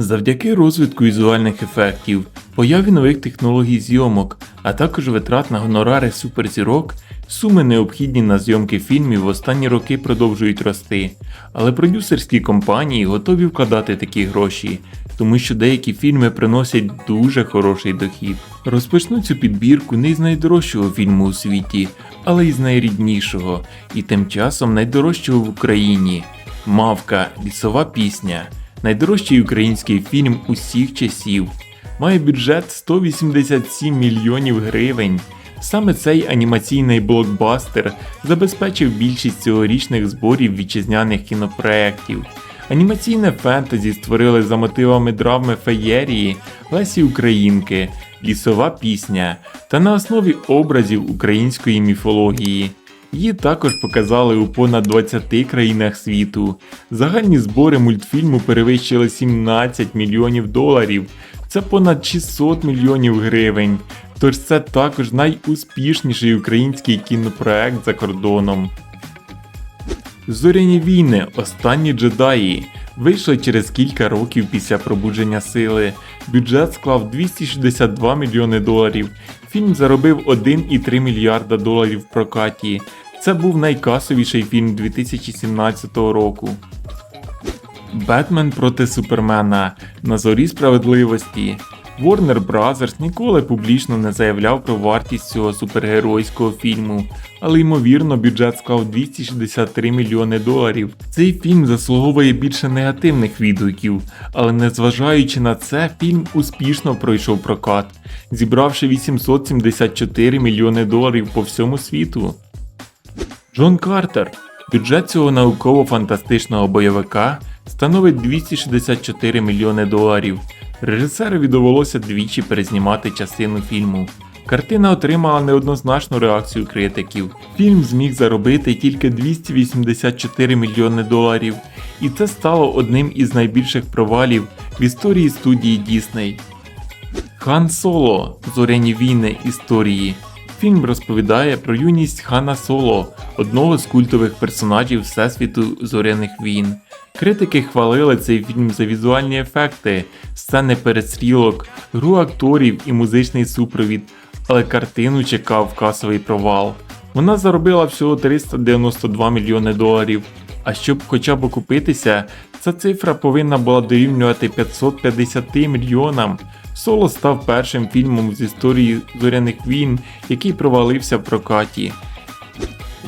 Завдяки розвитку візуальних ефектів, появі нових технологій зйомок, а також витрат на гонорари суперзірок, суми необхідні на зйомки фільмів в останні роки продовжують рости. Але продюсерські компанії готові вкладати такі гроші, тому що деякі фільми приносять дуже хороший дохід. Розпочну цю підбірку не з найдорожчого фільму у світі, але й з найріднішого, і тим часом найдорожчого в Україні. Мавка, лісова пісня. Найдорожчий український фільм усіх часів. Має бюджет 187 мільйонів гривень. Саме цей анімаційний блокбастер забезпечив більшість цьогорічних зборів вітчизняних кінопроєктів. Анімаційне фентезі створили за мотивами драми феєрії Лесі Українки, лісова пісня та на основі образів української міфології. Її також показали у понад 20 країнах світу. Загальні збори мультфільму перевищили 17 мільйонів доларів. Це понад 600 мільйонів гривень. Тож це також найуспішніший український кінопроект за кордоном. Зоряні війни. Останні джедаї. Вийшли через кілька років після пробудження сили. Бюджет склав 262 мільйони доларів. Фільм заробив 1,3 мільярда доларів в прокаті. Це був найкасовіший фільм 2017 року. Бетмен проти Супермена на зорі справедливості. Warner Bros. ніколи публічно не заявляв про вартість цього супергеройського фільму, але ймовірно бюджет склав 263 мільйони доларів. Цей фільм заслуговує більше негативних відгуків, але незважаючи на це, фільм успішно пройшов прокат, зібравши 874 мільйони доларів по всьому світу. Джон Картер. Бюджет цього науково-фантастичного бойовика становить 264 мільйони доларів. Режисерові довелося двічі перезнімати частину фільму. Картина отримала неоднозначну реакцію критиків. Фільм зміг заробити тільки 284 мільйони доларів, і це стало одним із найбільших провалів в історії студії Дісней. Хан Соло Зоряні війни історії. Фільм розповідає про юність Хана Соло, одного з культових персонажів Всесвіту зоряних війн. Критики хвалили цей фільм за візуальні ефекти, сцени перестрілок, гру акторів і музичний супровід, але картину чекав касовий провал. Вона заробила всього 392 мільйони доларів. А щоб хоча б окупитися, ця цифра повинна була дорівнювати 550 мільйонам. Соло став першим фільмом з історії зоряних війн, який провалився в прокаті.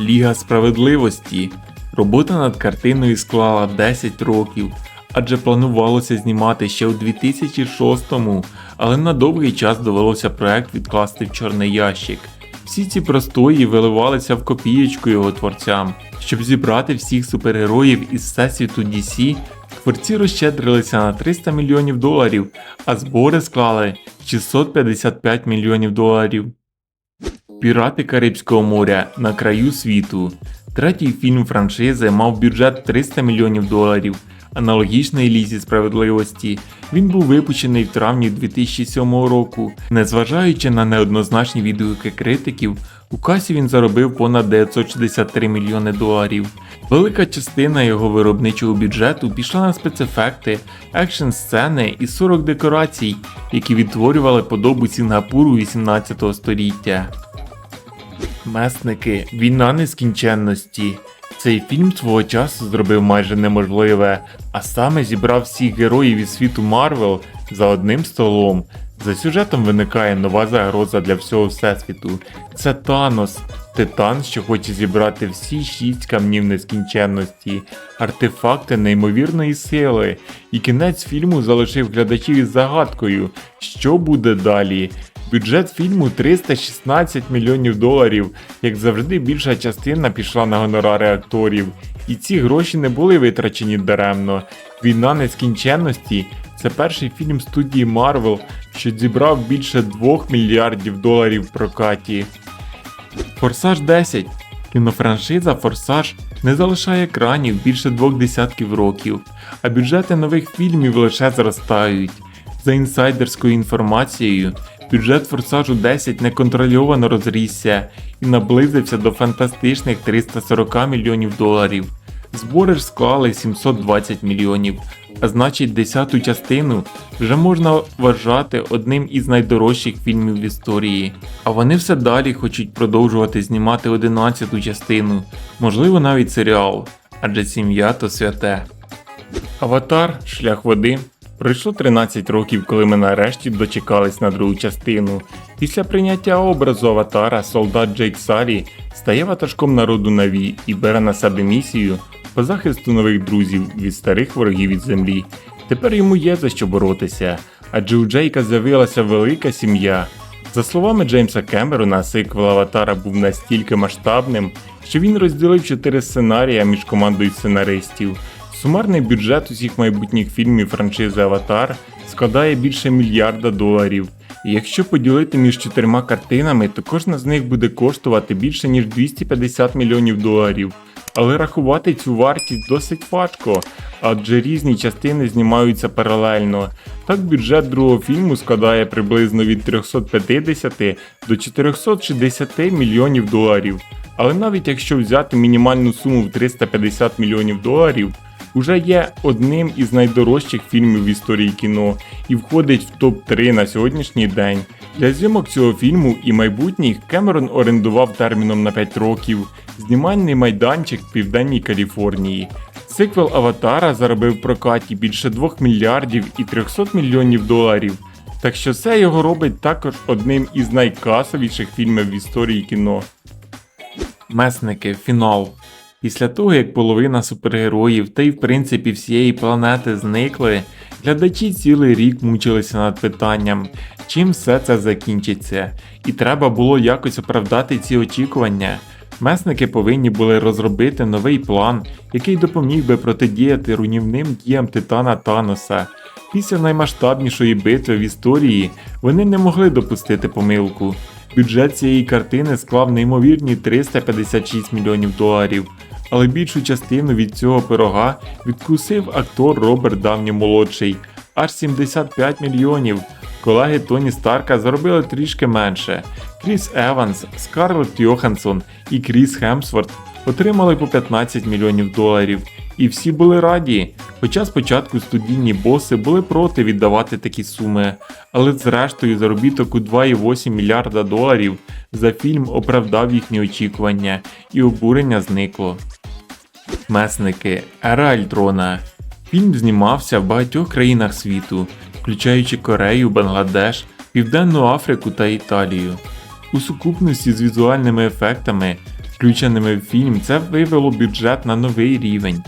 Ліга справедливості. Робота над картиною склала 10 років, адже планувалося знімати ще у 2006-му, але на довгий час довелося проект відкласти в чорний ящик. Всі ці простої виливалися в копієчку його творцям. Щоб зібрати всіх супергероїв із всесвіту DC, творці розщедрилися на 300 мільйонів доларів, а збори склали 655 мільйонів доларів. Пірати Карибського моря на краю світу. Третій фільм франшизи мав бюджет 300 мільйонів доларів. Аналогічної лізі справедливості він був випущений в травні 2007 року. Незважаючи на неоднозначні відгуки критиків, у касі він заробив понад 963 мільйони доларів. Велика частина його виробничого бюджету пішла на спецефекти, екшн сцени і 40 декорацій, які відтворювали подобу Сінгапуру 18 століття. Месники Війна нескінченності. Цей фільм свого часу зробив майже неможливе, а саме зібрав всіх героїв із світу Марвел за одним столом. За сюжетом виникає нова загроза для всього всесвіту. Це Танос, титан, що хоче зібрати всі шість камнів нескінченності, артефакти неймовірної сили. І кінець фільму залишив глядачів із загадкою, що буде далі. Бюджет фільму 316 мільйонів доларів. Як завжди, більша частина пішла на гонорари акторів. І ці гроші не були витрачені даремно. Війна нескінченності це перший фільм студії Marvel, що зібрав більше 2 мільярдів доларів в прокаті. Форсаж 10. Кінофраншиза Форсаж не залишає екранів більше двох десятків років, а бюджети нових фільмів лише зростають. За інсайдерською інформацією, бюджет Форсажу 10 неконтрольовано розрісся і наблизився до фантастичних 340 мільйонів доларів. Збори ж склали 720 мільйонів, а значить десяту частину вже можна вважати одним із найдорожчих фільмів в історії. А вони все далі хочуть продовжувати знімати одинадцяту частину, можливо навіть серіал, адже сім'я то святе. Аватар Шлях води. Пройшло 13 років, коли ми нарешті дочекались на другу частину. Після прийняття образу Аватара солдат Джейк Сарі стає ватажком народу Наві і бере на себе місію по захисту нових друзів від старих ворогів від землі. Тепер йому є за що боротися, адже у Джейка з'явилася велика сім'я. За словами Джеймса Кемерона, сиквел Аватара був настільки масштабним, що він розділив чотири сценарія між командою сценаристів. Сумарний бюджет усіх майбутніх фільмів франшизи Аватар складає більше мільярда доларів. Якщо поділити між чотирма картинами, то кожна з них буде коштувати більше ніж 250 мільйонів доларів. Але рахувати цю вартість досить важко, адже різні частини знімаються паралельно. Так бюджет другого фільму складає приблизно від 350 до 460 мільйонів доларів. Але навіть якщо взяти мінімальну суму в 350 мільйонів доларів, уже є одним із найдорожчих фільмів в історії кіно і входить в топ-3 на сьогоднішній день. Для зйомок цього фільму і майбутніх Кемерон орендував терміном на 5 років знімальний майданчик в південній Каліфорнії. Сиквел Аватара заробив в прокаті більше 2 мільярдів і 300 мільйонів доларів. Так що це його робить також одним із найкасовіших фільмів в історії кіно. Месники, фінал. Після того, як половина супергероїв та й в принципі всієї планети зникли, глядачі цілий рік мучилися над питанням, чим все це закінчиться, і треба було якось оправдати ці очікування. Месники повинні були розробити новий план, який допоміг би протидіяти руйнівним діям Титана Таноса. Після наймасштабнішої битви в історії вони не могли допустити помилку. Бюджет цієї картини склав неймовірні 356 мільйонів доларів, але більшу частину від цього пирога відкусив актор Роберт Давні молодший аж 75 мільйонів. Колеги Тоні Старка заробили трішки менше. Кріс Еванс, Скарлетт Йоханссон і Кріс Хемсворт отримали по 15 мільйонів доларів. І всі були раді. Хоча спочатку студійні боси були проти віддавати такі суми, але зрештою заробіток у 2,8 мільярда доларів за фільм оправдав їхні очікування, і обурення зникло. Месники Ера. Фільм знімався в багатьох країнах світу, включаючи Корею, Бангладеш, Південну Африку та Італію. У сукупності з візуальними ефектами, включеними в фільм, це вивело бюджет на новий рівень.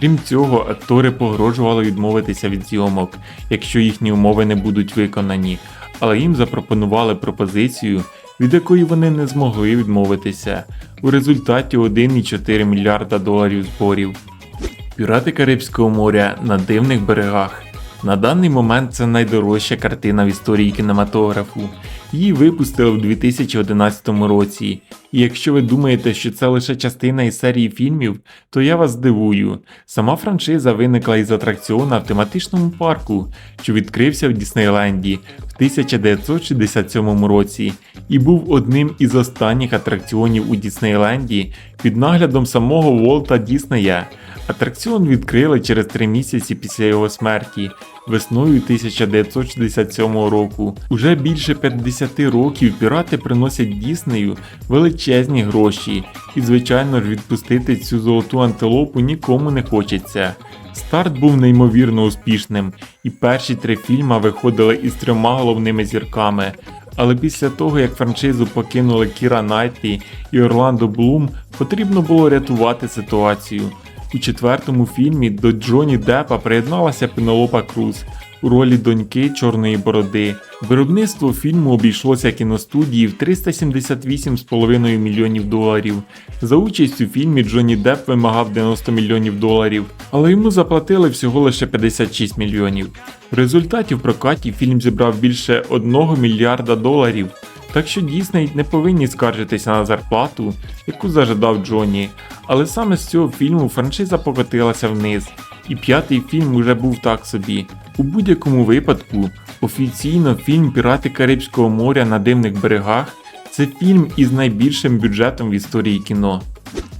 Крім цього, актори погрожували відмовитися від зйомок, якщо їхні умови не будуть виконані, але їм запропонували пропозицію, від якої вони не змогли відмовитися. У результаті 1,4 мільярда доларів зборів. Пірати Карибського моря на дивних берегах. На даний момент це найдорожча картина в історії кінематографу. Її випустили в 2011 році. І якщо ви думаєте, що це лише частина із серії фільмів, то я вас здивую. Сама франшиза виникла із атракціона в тематичному парку, що відкрився в Діснейленді 1967 році, і був одним із останніх атракціонів у Діснейленді під наглядом самого Волта Діснея. Атракціон відкрили через три місяці після його смерті, весною 1967 року. Уже більше 50 років пірати приносять Діснею величезні гроші, і, звичайно ж, відпустити цю золоту антилопу нікому не хочеться. Старт був неймовірно успішним, і перші три фільми виходили із трьома головними зірками. Але після того, як франшизу покинули Кіра Найтлі і Орландо Блум, потрібно було рятувати ситуацію. У четвертому фільмі до Джоні Деппа приєдналася Пенелопа Круз у ролі доньки Чорної Бороди. Виробництво фільму обійшлося кіностудії в 378,5 мільйонів доларів. За участь у фільмі Джоні Депп вимагав 90 мільйонів доларів, але йому заплатили всього лише 56 мільйонів. В результаті в прокаті фільм зібрав більше 1 мільярда доларів. Так що Дісней не повинні скаржитися на зарплату, яку зажадав Джонні. Але саме з цього фільму франшиза покотилася вниз, і п'ятий фільм уже був так собі. У будь-якому випадку, офіційно фільм Пірати Карибського моря на дивних берегах це фільм із найбільшим бюджетом в історії кіно.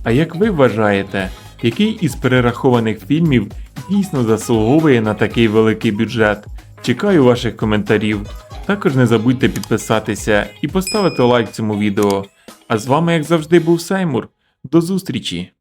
А як ви вважаєте, який із перерахованих фільмів дійсно заслуговує на такий великий бюджет. Чекаю ваших коментарів. Також не забудьте підписатися і поставити лайк цьому відео. А з вами, як завжди, був Сеймур. До зустрічі!